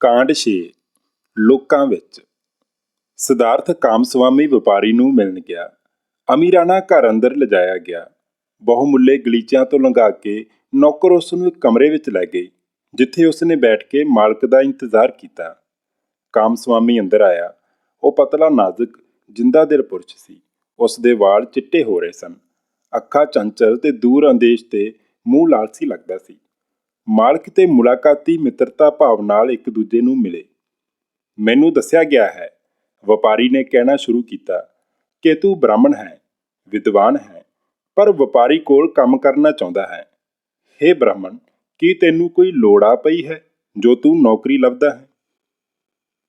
ਕਾਂਡ 6 ਲੋਕਾਂ ਵਿੱਚ। ਸਿਧਾਰਥ ਕਾਮਸਵਾਮੀ ਵਪਾਰੀ ਨੂੰ ਮਿਲਣ ਗਿਆ। ਅਮੀਰਾਨਾ ਘਰ ਅੰਦਰ ਲਿਜਾਇਆ ਗਿਆ। ਬਹੁਮੁੱਲੇ ਗਲੀਚਿਆਂ ਤੋਂ ਲੰਘਾ ਕੇ ਨੌਕਰ ਉਸ ਨੂੰ ਇੱਕ ਕਮਰੇ ਵਿੱਚ ਲੈ ਗਈ, ਜਿੱਥੇ ਉਸ ਨੇ ਬੈਠ ਕੇ ਮਾਲਕ ਦਾ ਇੰਤਜ਼ਾਰ ਕੀਤਾ। ਕਾਮਸਵਾਮੀ ਅੰਦਰ ਆਇਆ। ਉਹ ਪਤਲਾ ਨਾਜ਼ੁਕ, ਜਿੰਦਾ ਦਿਲ ਪੁਰਸ਼ ਸੀ। ਉਸ ਦੇ ਵਾਲ ਚਿੱਟੇ ਹੋ ਰਹੇ ਸਨ। ਅੱਖਾਂ ਚੰਚਲ ਤੇ ਦੂਰ ਅੰਦੇਸ਼ ਤੇ ਮੂੰਹ ਲਾਲਸੀ ਲੱਗਦਾ ਸੀ। ਮਾਲਕ ਤੇ ਮੁਲਾਕਾਤੀ ਮਿੱਤਰਤਾ ਭਾਵ ਨਾਲ ਇੱਕ ਦੂਜੇ ਨੂੰ ਮਿਲੇ। ਮੈਨੂੰ ਦੱਸਿਆ ਗਿਆ ਹੈ, ਵਪਾਰੀ ਨੇ ਕਹਿਣਾ ਸ਼ੁਰੂ ਕੀਤਾ ਕਿ ਤੂੰ ਬ੍ਰਾਹਮਣ ਹੈ, ਵਿਦਵਾਨ ਹੈ, ਪਰ ਵਪਾਰੀ ਕੋਲ ਕੰਮ ਕਰਨਾ ਚਾਹੁੰਦਾ ਹੈ। ਹੇ ਬ੍ਰਾਹਮਣ, ਕੀ ਤੈਨੂੰ ਕੋਈ ਲੋੜ ਆ ਪਈ ਹੈ ਜੋ ਤੂੰ ਨੌਕਰੀ ਲੱਭਦਾ ਹੈ?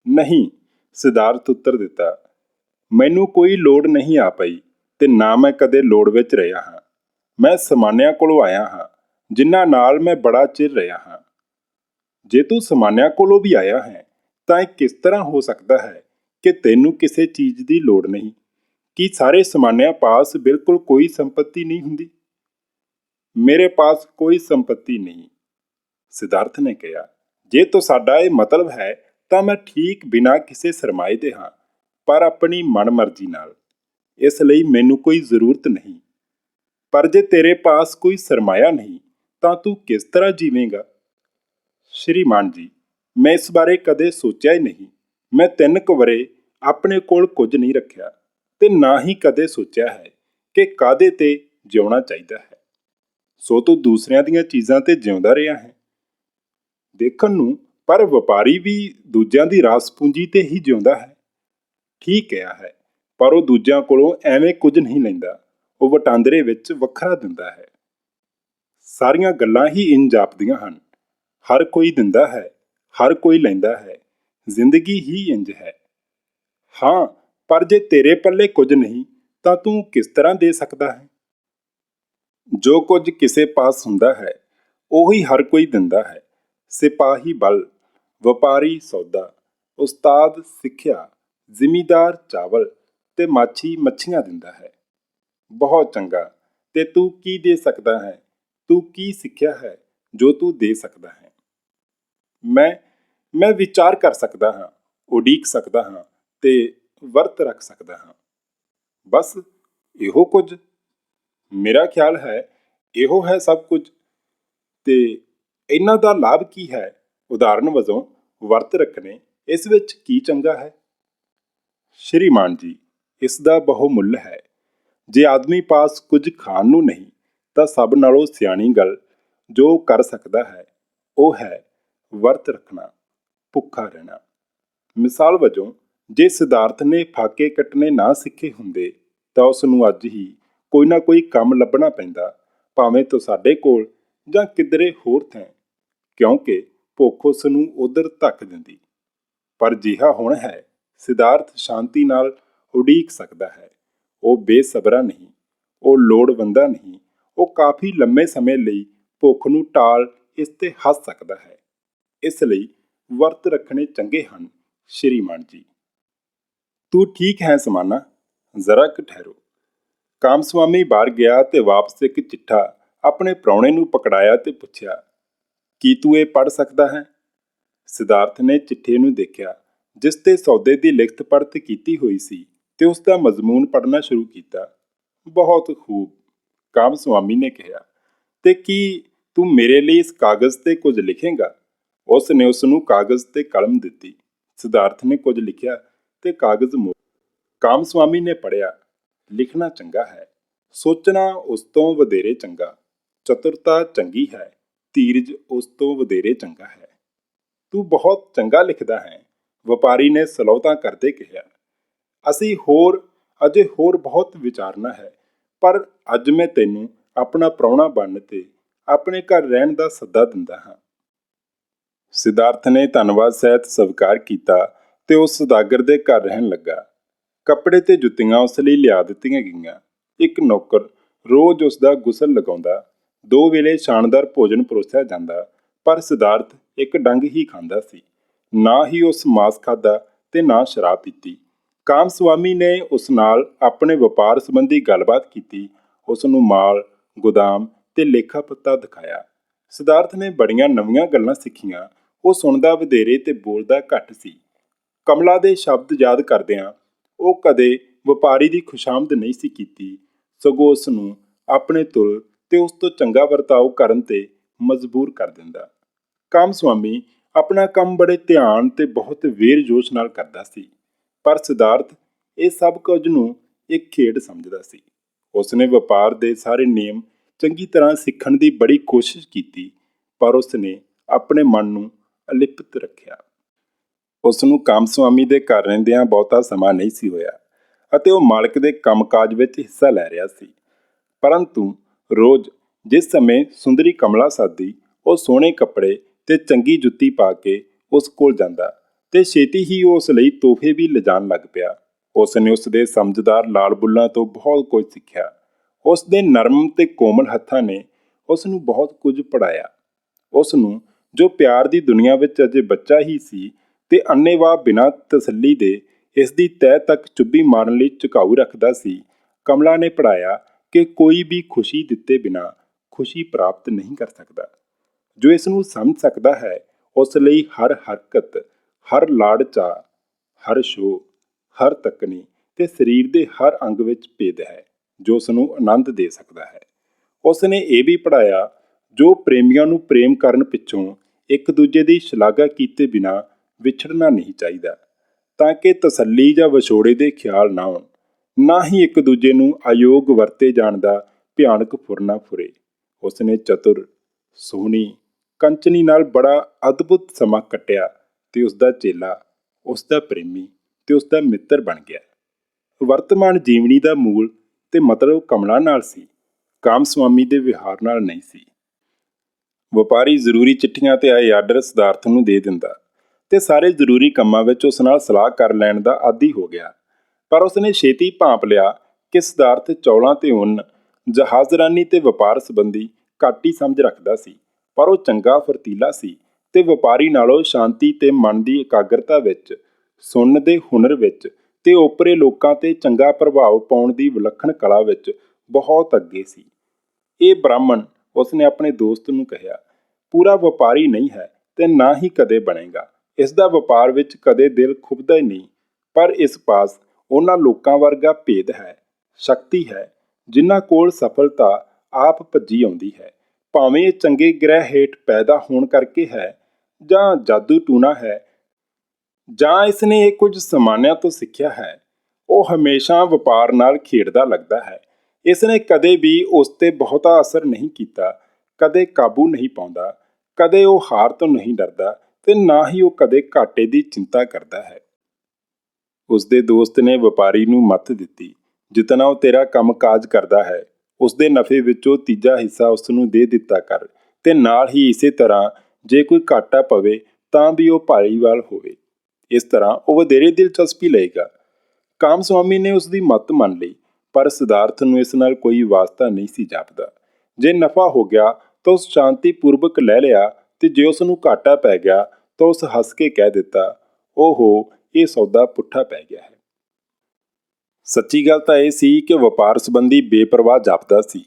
ਨਹੀਂ, ਸਿਧਾਰਥ ਉੱਤਰ ਦਿੱਤਾ, ਮੈਨੂੰ ਕੋਈ ਲੋੜ ਨਹੀਂ ਆ ਪਈ ਤੇ ਨਾ ਮੈਂ ਕਦੇ ਲੋੜ ਵਿੱਚ ਰਿਹਾ ਹਾਂ। ਮੈਂ ਸਮਾਨਿਆਂ ਕੋਲੋਂ ਆਇਆ ਹਾਂ। ਜਿਨ੍ਹਾਂ ਨਾਲ ਮੈਂ ਬੜਾ ਚਿਰ ਰਿਹਾ ਹਾਂ। ਜੇ ਤੂੰ ਸਮਾਨਿਆਂ ਕੋਲੋਂ ਵੀ ਆਇਆ ਹੈ, ਤਾਂ ਇਹ ਕਿਸ ਤਰ੍ਹਾਂ ਹੋ ਸਕਦਾ ਹੈ ਕਿ ਤੈਨੂੰ ਕਿਸੇ ਚੀਜ਼ ਦੀ ਲੋੜ ਨਹੀਂ? ਕੀ ਸਾਰੇ ਸਮਾਨਿਆਂ ਪਾਸ ਬਿਲਕੁਲ ਕੋਈ ਸੰਪਤੀ ਨਹੀਂ ਹੁੰਦੀ? ਮੇਰੇ ਪਾਸ ਕੋਈ ਸੰਪਤੀ ਨਹੀਂ। ਸਿਧਾਰਥ ਨੇ ਕਿਹਾ, ਜੇ ਤੋ ਸਾਡਾ ਇਹ ਮਤਲਬ ਹੈ, ਤਾਂ ਮੈਂ ਠੀਕ ਬਿਨਾਂ ਕਿਸੇ ਸਰਮਾਏ ਦੇ ਹਾਂ, ਪਰ ਆਪਣੀ ਮਨਮਰਜ਼ੀ ਨਾਲ। ਇਸ ਲਈ ਮੈਨੂੰ ਕੋਈ ਜ਼ਰੂਰਤ ਨਹੀਂ। ਪਰ ਜੇ ਤੇਰੇ ਪਾਸ ਕੋਈ ਸਰਮਾਇਆ ਨਹੀਂ ਤਾਂ ਤੂੰ ਕਿਸ ਤਰ੍ਹਾਂ ਜੀਵੇਂਗਾ? ਸ਼੍ਰੀਮਾਨ ਜੀ, ਮੈਂ ਇਸ ਬਾਰੇ ਕਦੇ ਸੋਚਿਆ ਹੀ ਨਹੀਂ। ਮੈਂ ਤਿੰਨ ਕਵਰੇ ਆਪਣੇ ਕੋਲ ਕੁਝ ਨਹੀਂ ਰੱਖਿਆ ਤੇ ਨਾ ਹੀ ਕਦੇ ਸੋਚਿਆ ਹੈ ਕਿ ਕਾਦੇ ਤੇ ਜਿਉਣਾ ਚਾਹੀਦਾ ਹੈ। ਸੋ ਤੂੰ ਦੂਸਰਿਆਂ ਦੀਆਂ ਚੀਜ਼ਾਂ ਤੇ ਜਿਉਂਦਾ ਰਿਹਾ ਹੈ। ਦੇਖਣ ਨੂੰ ਪਰ ਵਪਾਰੀ ਵੀ ਦੂਜਿਆਂ ਦੀ ਰਾਸ ਪੂੰਜੀ ਤੇ ਹੀ ਜਿਉਂਦਾ ਹੈ। ਠੀਕ ਕਿਹਾ ਹੈ, ਪਰ ਉਹ ਦੂਜਿਆਂ ਕੋਲੋਂ ਐਵੇਂ ਕੁਝ ਨਹੀਂ ਲੈਂਦਾ। ਉਹ ਵਟਾਂਦਰੇ ਵਿੱਚ ਵੱਖਰਾ ਦਿੰਦਾ ਹੈ। ਸਾਰੀਆਂ ਗੱਲਾਂ ਹੀ ਇੰਜ ਜਾਪਦੀਆਂ ਹਨ। ਹਰ ਕੋਈ ਦਿੰਦਾ ਹੈ, ਹਰ ਕੋਈ ਲੈਂਦਾ ਹੈ, ਜ਼ਿੰਦਗੀ ਹੀ ਇੰਜ ਹੈ। ਹਾਂ, ਪਰ ਜੇ ਤੇਰੇ ਪੱਲੇ ਕੁਝ ਨਹੀਂ, ਤਾਂ ਤੂੰ ਕਿਸ ਤਰ੍ਹਾਂ ਦੇ ਸਕਦਾ ਹੈ? ਜੋ ਕੁਝ ਕਿਸੇ ਪਾਸ ਹੁੰਦਾ ਹੈ, ਉਹੀ ਹਰ ਕੋਈ ਦਿੰਦਾ ਹੈ। ਸਿਪਾਹੀ ਬਲ, ਵਪਾਰੀ ਸੌਦਾ, ਉਸਤਾਦ ਸਿੱਖਿਆ, ਜ਼ਿਮੀਦਾਰ ਚਾਵਲ ਤੇ ਮਾਛੀ ਮੱਛੀਆਂ ਦਿੰਦਾ ਹੈ। ਬਹੁਤ ਚੰਗਾ, ਤੇ ਤੂੰ ਕੀ ਦੇ ਸਕਦਾ ਹੈ? ਤੂੰ ਕੀ ਸਿੱਖਿਆ ਹੈ ਜੋ ਤੂੰ ਦੇ ਸਕਦਾ ਹੈ? ਮੈਂ ਮੈਂ ਵਿਚਾਰ ਕਰ ਸਕਦਾ ਹਾਂ, ਉਡੀਕ ਸਕਦਾ ਹਾਂ ਤੇ ਵਰਤ ਰੱਖ ਸਕਦਾ ਹਾਂ। ਬਸ ਇਹੋ ਕੁਝ। ਮੇਰਾ ਖਿਆਲ ਹੈ ਇਹੋ ਹੈ ਸਭ ਕੁਝ। ਤੇ ਇਹਨਾਂ ਦਾ ਲਾਭ ਕੀ ਹੈ? ਉਦਾਹਰਨ ਵਜੋਂ ਵਰਤ ਰੱਖਣੇ, ਇਸ ਵਿੱਚ ਕੀ ਚੰਗਾ ਹੈ? ਸ਼੍ਰੀਮਾਨ ਜੀ, ਇਸ ਦਾ ਬਹੁਮੁੱਲ ਹੈ। ਜੇ ਆਦਮੀ ਪਾਸ ਕੁਝ ਖਾਣ ਨੂੰ ਨਹੀਂ ਤਾਂ ਸਭ ਨਾਲੋਂ ਸਿਆਣੀ ਗੱਲ ਜੋ ਕਰ ਸਕਦਾ ਹੈ, ਉਹ ਹੈ ਵਰਤ ਰੱਖਣਾ, ਭੁੱਖਾ ਰਹਿਣਾ। ਮਿਸਾਲ ਵਜੋਂ, ਜੇ ਸਿਧਾਰਥ ਨੇ ਫਾਕੇ ਕੱਟਣੇ ਨਾ ਸਿੱਖੇ ਹੁੰਦੇ, ਤਾਂ ਉਸ ਨੂੰ ਅੱਜ ਹੀ ਕੋਈ ਨਾ ਕੋਈ ਕੰਮ ਲੱਭਣਾ ਪੈਂਦਾ, ਭਾਵੇਂ ਤੋਂ ਸਾਡੇ ਕੋਲ ਜਾਂ ਕਿਧਰੇ ਹੋਰ ਥੈਂ, ਕਿਉਂਕਿ ਭੁੱਖ ਉਸ ਨੂੰ ਉਧਰ ਧੱਕ ਦਿੰਦੀ। ਪਰ ਜਿਹਾ ਹੁਣ ਹੈ, ਸਿਧਾਰਥ ਸ਼ਾਂਤੀ ਨਾਲ ਉਡੀਕ ਸਕਦਾ ਹੈ। ਉਹ ਬੇਸਬਰਾ ਨਹੀਂ, ਉਹ ਲੋੜਵੰਦਾ ਨਹੀਂ ਉਹ ਕਾਫੀ ਲੰਮੇ ਸਮੇਂ ਲਈ ਭੁੱਖ ਨੂੰ ਟਾਲ ਇਸ ਤੇ ਹੱਸ ਸਕਦਾ ਹੈ। ਇਸ ਲਈ ਵਰਤ ਰੱਖਣੇ ਚੰਗੇ ਹਨ, ਸ਼੍ਰੀਮਾਨ ਜੀ। ਤੂੰ ਠੀਕ ਹੈ ਸਮਾਨਾ, ਜ਼ਰਾ ਕੁ ਠਹਿਰੋ। ਕਾਮਸਵਾਮੀ ਬਾਹਰ ਗਿਆ ਤੇ ਵਾਪਸ ਇੱਕ ਚਿੱਠਾ ਆਪਣੇ ਪ੍ਰਾਹੁਣੇ ਨੂੰ ਪਕੜਾਇਆ ਤੇ ਪੁੱਛਿਆ, ਕੀ ਤੂੰ ਇਹ ਪੜ੍ਹ ਸਕਦਾ ਹੈ? ਸਿਧਾਰਥ ਨੇ ਚਿੱਠੇ ਨੂੰ ਦੇਖਿਆ, ਜਿਸ ਤੇ ਸੌਦੇ ਦੀ ਲਿਖਤ ਪੜ੍ਹਤ ਕੀਤੀ ਹੋਈ ਸੀ ਤੇ ਉਸ ਦਾ ਮਜ਼ਮੂਨ ਪੜ੍ਹਨਾ ਸ਼ੁਰੂ ਕੀਤਾ। ਬਹੁਤ ਖੂਬ ਕਾਮ ਸੁਆਮੀ ਨੇ ਕਿਹਾ ਤੇ ਕੀ ਤੂੰ ਮੇਰੇ ਲਈ ਇਸ ਕਾਗਜ਼ ਤੇ ਕੁਝ ਲਿਖੇਂਗਾ ਉਸ ਨੇ ਉਸ ਨੂੰ ਕਾਗਜ਼ ਤੇ ਕਲਮ ਦਿੱਤੀ ਸਿਧਾਰਥ ਨੇ ਕੁਝ ਲਿਖਿਆ ਤੇ ਕਾਗਜ਼ ਮੋੜ ਸੁਆਮੀ ਨੇ ਪੜਿਆ ਲਿਖਣਾ ਚੰਗਾ ਹੈ ਸੋਚਣਾ ਉਸ ਤੋਂ ਵਧੇਰੇ ਚੰਗਾ ਚਤੁਰਤਾ ਚੰਗੀ ਹੈ ਧੀਰਜ ਉਸ ਤੋਂ ਵਧੇਰੇ ਚੰਗਾ ਹੈ ਤੂੰ ਬਹੁਤ ਚੰਗਾ ਲਿਖਦਾ ਹੈ ਵਪਾਰੀ ਨੇ ਸਲੌਤਾ ਕਰਦੇ ਕਿਹਾ ਅਸੀਂ ਹੋਰ ਅਜੇ ਹੋਰ ਬਹੁਤ ਵਿਚਾਰਨਾ ਹੈ ਪਰ ਅੱਜ ਮੈਂ ਤੈਨੂੰ ਆਪਣਾ ਪ੍ਰਾਹੁਣਾ ਬਣਨ ਤੇ ਆਪਣੇ ਘਰ ਰਹਿਣ ਦਾ ਸੱਦਾ ਦਿੰਦਾ ਹਾਂ। ਸਿਧਾਰਥ ਨੇ ਧੰਨਵਾਦ ਸਹਿਤ ਸਵੀਕਾਰ ਕੀਤਾ ਤੇ ਉਸ ਸੁਦਾਗਰ ਦੇ ਘਰ ਰਹਿਣ ਲੱਗਾ। ਕੱਪੜੇ ਤੇ ਜੁੱਤੀਆਂ ਉਸ ਲਈ ਲਿਆ ਦਿੱਤੀਆਂ ਗਈਆਂ। ਇੱਕ ਨੌਕਰ ਰੋਜ਼ ਉਸ ਦਾ ਗੁਸਲ ਲਗਾਉਂਦਾ, ਦੋ ਵੇਲੇ ਸ਼ਾਨਦਾਰ ਭੋਜਨ ਪਰੋਸਿਆ ਜਾਂਦਾ, ਪਰ ਸਿਧਾਰਥ ਇੱਕ ਡੰਗ ਹੀ ਖਾਂਦਾ ਸੀ। ਨਾ ਹੀ ਉਸ ਮਾਸ ਖਾਦਾ ਤੇ ਨਾ ਸ਼ਰਾਬ ਪੀਤੀ। ਕਾਮ ਸੁਆਮੀ ਨੇ ਉਸ ਨਾਲ ਆਪਣੇ ਵਪਾਰ ਸੰਬੰਧੀ ਗੱਲਬਾਤ ਕੀਤੀ। ਉਸ ਨੂੰ ਮਾਲ, ਗੋਦਾਮ ਤੇ ਲੇਖਾ ਪੱਤਾ ਦਿਖਾਇਆ। ਸਿਧਾਰਥ ਨੇ ਬੜੀਆਂ ਨਵੀਆਂ ਗੱਲਾਂ ਸਿੱਖੀਆਂ। ਉਹ ਸੁਣਦਾ ਵਧੇਰੇ ਤੇ ਬੋਲਦਾ ਘੱਟ ਸੀ। ਕਮਲਾ ਦੇ ਸ਼ਬਦ ਯਾਦ ਕਰਦਿਆਂ ਉਹ ਕਦੇ ਵਪਾਰੀ ਦੀ ਖੁਸ਼ਾਮਦ ਨਹੀਂ ਸੀ ਕੀਤੀ। ਸਗੋਂ ਉਸ ਨੂੰ ਆਪਣੇ ਤੁਲ ਤੇ ਉਸ ਤੋਂ ਚੰਗਾ ਵਰਤਾਓ ਕਰਨ ਤੇ ਮਜਬੂਰ ਕਰ ਦਿੰਦਾ। ਕਾਮ ਸੁਆਮੀ ਆਪਣਾ ਕੰਮ ਬੜੇ ਧਿਆਨ ਤੇ ਬਹੁਤ ਵੇਰ ਜੋਸ਼ ਨਾਲ ਕਰਦਾ ਸੀ। ਪਰ ਸਿਧਾਰਥ ਇਹ ਸਭ ਕੁਝ ਨੂੰ ਇੱਕ ਖੇਡ ਸਮਝਦਾ ਸੀ। ਉਸਨੇ ਵਪਾਰ ਦੇ ਸਾਰੇ ਨਿਯਮ ਚੰਗੀ ਤਰ੍ਹਾਂ ਸਿੱਖਣ ਦੀ ਬੜੀ ਕੋਸ਼ਿਸ਼ ਕੀਤੀ, ਪਰ ਉਸਨੇ ਆਪਣੇ ਮਨ ਨੂੰ ਅਲਿਪਤ ਰੱਖਿਆ। ਉਸ ਨੂੰ ਕਾਮਸਵਾਮੀ ਦੇ ਘਰ ਰਹਿੰਦਿਆਂ ਬਹੁਤਾ ਸਮਾਂ ਨਹੀਂ ਸੀ ਹੋਇਆ ਅਤੇ ਉਹ ਮਾਲਕ ਦੇ ਕੰਮਕਾਜ ਵਿੱਚ ਹਿੱਸਾ ਲੈ ਰਿਹਾ ਸੀ। ਪਰੰਤੂ ਰੋਜ਼ ਜਿਸ ਸਮੇਂ ਸੁੰਦਰੀ ਕਮਲਾ ਸਾਦੀ ਉਹ ਸੋਹਣੇ ਕੱਪੜੇ ਤੇ ਚੰਗੀ ਜੁੱਤੀ ਪਾ ਕੇ ਉਸ ਕੋਲ ਜਾਂਦਾ ਤੇ ਛੇਤੀ ਹੀ ਉਸ ਲਈ ਤੋਹਫੇ ਵੀ ਲਿਜਾਣ ਲੱਗ ਪਿਆ। ਉਸ ਨੇ ਉਸ ਦੇ ਸਮਝਦਾਰ ਲਾਲ ਬੁੱਲਾਂ ਤੋਂ ਬਹੁਤ ਕੁਝ ਸਿੱਖਿਆ। ਉਸ ਦੇ ਨਰਮ ਤੇ ਕੋਮਲ ਹੱਥਾਂ ਨੇ ਉਸ ਨੂੰ ਬਹੁਤ ਕੁਝ ਪੜਾਇਆ ਉਸ ਨੂੰ ਜੋ ਪਿਆਰ ਦੀ ਦੁਨੀਆ ਵਿੱਚ ਅਜੇ ਬੱਚਾ ਹੀ ਸੀ ਤੇ ਅੰਨੇਵਾਹ ਬਿਨਾਂ ਤਸੱਲੀ ਦੇ ਇਸ ਦੀ ਤਹਿ ਤੱਕ ਚੁੱਭੀ ਮਾਰਨ ਲਈ ਝੁਕਾਊ ਰੱਖਦਾ ਸੀ, ਕਮਲਾ ਨੇ ਪੜਾਇਆ ਕਿ ਕੋਈ ਵੀ ਖੁਸ਼ੀ ਦਿੱਤੇ ਬਿਨਾਂ ਖੁਸ਼ੀ ਪ੍ਰਾਪਤ ਨਹੀਂ ਕਰ ਸਕਦਾ। ਜੋ ਇਸ ਨੂੰ ਸਮਝ ਸਕਦਾ ਹੈ, ਉਸ ਲਈ ਹਰ ਹਰਕਤ ਹਰ ਲਾੜ ਚਾ ਹਰ ਸ਼ੋ ਹਰ ਤੱਕਣੀ ਤੇ ਸਰੀਰ ਦੇ ਹਰ ਅੰਗ ਵਿੱਚ ਭੇਦ ਹੈ, ਜੋ ਉਸ ਨੂੰ ਆਨੰਦ ਦੇ ਸਕਦਾ ਹੈ। ਉਸ ਨੇ ਇਹ ਵੀ ਪੜਾਇਆ ਜੋ ਪ੍ਰੇਮੀਆਂ ਨੂੰ ਪ੍ਰੇਮ ਕਰਨ ਪਿੱਛੋਂ ਇੱਕ ਦੂਜੇ ਦੀ ਸ਼ਲਾਘਾ ਕੀਤੇ ਬਿਨਾ ਵਿਛੜਨਾ ਨਹੀਂ ਚਾਹੀਦਾ, ਤਾਂ ਕਿ ਤਸੱਲੀ ਜਾਂ ਵਿਛੋੜੇ ਦੇ ਖਿਆਲ ਨਾ ਹੋਣ, ਨਾ ਹੀ ਇੱਕ ਦੂਜੇ ਨੂੰ ਅਯੋਗ ਵਰਤੇ ਜਾਣ ਦਾ ਭਿਆਨਕ ਫੁਰਨਾ ਫੁਰੇ। ਉਸਨੇ ਚਤੁਰ, ਸੋਹਣੀ, ਕੰਚਨੀ ਨਾਲ ਬੜਾ ਅਦਭੁਤ ਸਮਾਂ ਕੱਟਿਆ ਤੇ ਉਸ ਦਾ ਚੇਲਾ ਉਸ ਦਾ ਪ੍ਰੇਮੀ ਤੇ ਉਸ ਦਾ ਮਿੱਤਰ ਬਣ ਗਿਆ। ਵਰਤਮਾਨ ਜੀਵਨੀ ਦਾ ਮੂਲ ਤੇ ਮਤਲਬ ਕਮਲਾ ਨਾਲ ਸੀ, ਕਾਮ ਸੁਆਮੀ ਦੇ ਵਿਹਾਰ ਨਾਲ ਨਹੀਂ ਸੀ। ਵਪਾਰੀ ਜ਼ਰੂਰੀ ਚਿੱਠੀਆਂ ਤੇ ਆਏ ਆਰਡਰ ਸਿਧਾਰਥ ਨੂੰ ਦੇ ਦਿੰਦਾ ਤੇ ਸਾਰੇ ਜ਼ਰੂਰੀ ਕੰਮਾਂ ਵਿੱਚ ਉਸ ਨਾਲ ਸਲਾਹ ਕਰ ਲੈਣ ਦਾ ਆਦੀ ਹੋ ਗਿਆ। ਪਰ ਉਸਨੇ ਛੇਤੀ ਭਾਂਪ ਲਿਆ ਕਿ ਸਿਧਾਰਥ ਚੌਲਾਂ ਤੇ ਉਨ, ਜਹਾਜ਼ਰਾਨੀ ਤੇ ਵਪਾਰ ਸੰਬੰਧੀ ਘੱਟ ਹੀ ਸਮਝ ਰੱਖਦਾ ਸੀ, ਪਰ ਉਹ ਚੰਗਾ ਫਰਤੀਲਾ ਸੀ ਤੇ ਵਪਾਰੀ ਨਾਲੋਂ ਸ਼ਾਂਤੀ ਤੇ ਮਨ ਦੀ ਇਕਾਗਰਤਾ ਵਿੱਚ, ਸੁਣਨ ਦੇ ਹੁਨਰ ਵਿੱਚ ਤੇ ਓਪਰੇ ਲੋਕਾਂ ਤੇ ਚੰਗਾ ਪ੍ਰਭਾਵ ਪਾਉਣ ਦੀ ਵਿਲੱਖਣ ਕਲਾ ਵਿੱਚ ਬਹੁਤ ਅੱਗੇ ਸੀ। ਇਹ ਬ੍ਰਾਹਮਣ ਉਸਨੇ ਆਪਣੇ ਦੋਸਤ ਨੂੰ ਕਿਹਾ, ਪੂਰਾ ਵਪਾਰੀ ਨਹੀਂ ਹੈ ਤੇ ਨਾ ਹੀ ਕਦੇ ਬਣੇਗਾ। ਇਸ ਦਾ ਵਪਾਰ ਵਿੱਚ ਕਦੇ ਦਿਲ ਖੁੱਬਦਾ ਹੀ ਨਹੀਂ, ਪਰ ਇਸ ਪਾਸ ਉਹਨਾਂ ਲੋਕਾਂ ਵਰਗਾ ਭੇਦ ਹੈ, ਸ਼ਕਤੀ ਹੈ, ਜਿਨ੍ਹਾਂ ਕੋਲ ਸਫਲਤਾ ਆਪ ਭੱਜੀ ਆਉਂਦੀ ਹੈ। ਭਾਵੇਂ ਇਹ ਚੰਗੇ ਗ੍ਰਹਿ ਹੇਠ ਪੈਦਾ ਹੋਣ ਕਰਕੇ ਹੈ ਜਾਂ ਜਾਦੂ ਟੂਣਾ ਹੈ ਜਾਂ ਇਸ ਨੇ ਇਹ ਕੁਝ ਸਮਾਨਿਆਂ ਤੋਂ ਸਿੱਖਿਆ ਹੈ, ਉਹ ਹਮੇਸ਼ਾ ਵਪਾਰ ਨਾਲ ਖੇਡਦਾ ਲੱਗਦਾ ਹੈ। ਇਸ ਨੇ ਕਦੇ ਵੀ ਉਸ ਤੇ ਬਹੁਤਾ ਅਸਰ ਨਹੀਂ ਕੀਤਾ, ਕਦੇ ਕਾਬੂ ਨਹੀਂ ਪਾਉਂਦਾ, ਕਦੇ ਉਹ ਹਾਰ ਤੋਂ ਨਹੀਂ ਡਰਦਾ ਤੇ ਨਾ ਹੀ ਉਹ ਕਦੇ ਘਾਟੇ ਦੀ ਚਿੰਤਾ ਕਰਦਾ ਹੈ। ਉਸ ਦੇ ਦੋਸਤ ਨੇ ਵਪਾਰੀ ਨੂੰ ਮੱਤ ਦਿੱਤੀ, ਜਿਤਨਾ ਉਹ ਤੇਰਾ ਕੰਮਕਾਜ ਕਰਦਾ ਹੈ ਉਸ ਦੇ ਨਫੇ ਵਿੱਚੋਂ ਤੀਜਾ ਹਿੱਸਾ ਉਸ ਨੂੰ ਦੇ ਦਿੱਤਾ ਕਰ ਤੇ ਨਾਲ ਹੀ ਇਸੇ ਤਰ੍ਹਾਂ ਜੇ ਕੋਈ ਘਾਟਾ ਪਵੇ ਤਾਂ ਵੀ ਉਹ ਭਾਰੀਵਾਲ ਹੋਵੇ। ਇਸ ਤਰ੍ਹਾਂ ਉਹ ਵਧੇਰੇ ਦਿਲਚਸਪੀ ਲਏਗਾ। ਕਾਮ ਸੁਆਮੀ ਨੇ ਉਸ ਦੀ ਮੱਤ ਮੰਨ ਲਈ, ਪਰ ਸਿਧਾਰਥ ਨੂੰ ਇਸ ਨਾਲ ਕੋਈ ਵਾਸਤਾ ਨਹੀਂ ਸੀ ਜਾਪਦਾ। ਜੇ ਨਫਾ ਹੋ ਗਿਆ ਤਾਂ ਉਸ ਸ਼ਾਂਤੀ ਪੂਰਵਕ ਲੈ ਲਿਆ ਤੇ ਜੇ ਉਸ ਨੂੰ ਘਾਟਾ ਪੈ ਗਿਆ ਤਾਂ ਉਸ ਹੱਸ ਕੇ ਕਹਿ ਦਿੱਤਾ, ਓਹੋ, ਇਹ ਸੌਦਾ ਪੁੱਠਾ ਪੈ ਗਿਆ ਹੈ। ਸੱਚੀ ਗੱਲ ਤਾਂ ਇਹ ਸੀ ਕਿ ਵਪਾਰ ਸੰਬੰਧੀ ਬੇਪਰਵਾਹ ਜਾਪਦਾ ਸੀ।